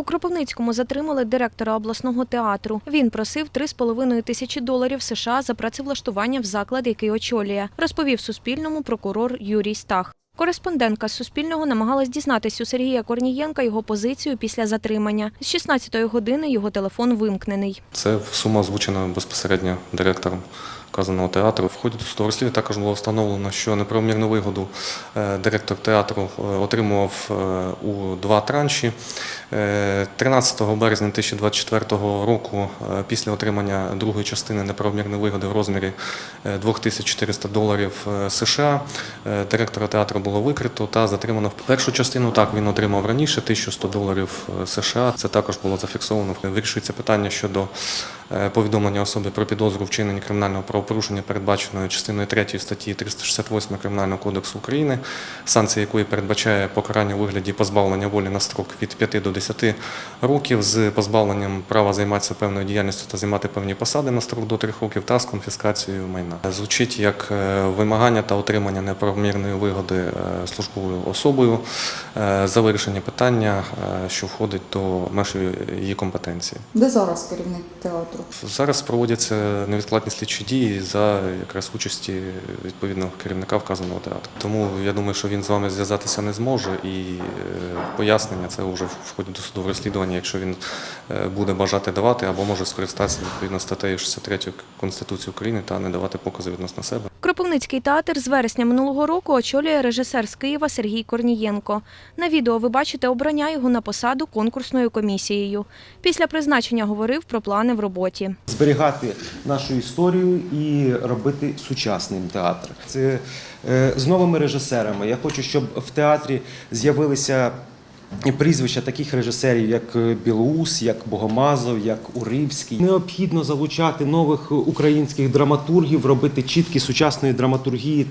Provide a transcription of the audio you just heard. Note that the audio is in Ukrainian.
У Кропивницькому затримали директора обласного театру. Він просив 3,5 тисячі доларів США за працевлаштування в заклад, який очолює, розповів Суспільному прокурор Юрій Стах. Кореспондентка Суспільного намагалась дізнатись у Сергія Корнієнка його позицію після затримання. З 16-ї години його телефон вимкнений. Це сума озвучена безпосередньо директором вказаного театру. В ході досудового розслідування також було встановлено, що неправомірну вигоду е, директор театру е, отримував е, у два транші. Е, 13 березня 2024 року, після отримання другої частини неправомірної вигоди в розмірі е, 2400 доларів США, директора театру було викрито та затримано. в Першу частину так він отримав раніше 1100 доларів е, США. Це також було зафіксовано. Вирішується питання щодо повідомлення особи про підозру вчинення кримінального правопорушення, передбаченої частиною 3 статті 368 Кримінального кодексу України, санкція якої передбачає покарання у вигляді позбавлення волі на строк від 5 до 10 років з позбавленням права займатися певною діяльністю та займати певні посади на строк до 3 років та з конфіскацією майна. Звучить як е, вимагання та отримання неправомірної вигоди е, службовою особою е, за вирішення питання, е, що входить до меж її компетенції. Де зараз керівник театру? Зараз проводяться невідкладні слідчі дії за якраз участі відповідного керівника вказаного театру. Тому я думаю, що він з вами зв'язатися не зможе, і е, пояснення це вже в ході досудового розслідування, якщо він е, буде бажати давати, або може скористатися відповідно статтею 63 Конституції України та не давати покази відносно себе. Кропивницький театр з вересня минулого року очолює режисер з Києва Сергій Корнієнко. На відео ви бачите обрання його на посаду конкурсною комісією. Після призначення говорив про плани в роботі. Зберігати нашу історію і робити сучасним театр. Це е, з новими режисерами. Я хочу, щоб в театрі з'явилися прізвища таких режисерів, як е, Білоус, як Богомазов, як Уривський. Необхідно залучати нових українських драматургів, робити чіткі сучасної драматургії.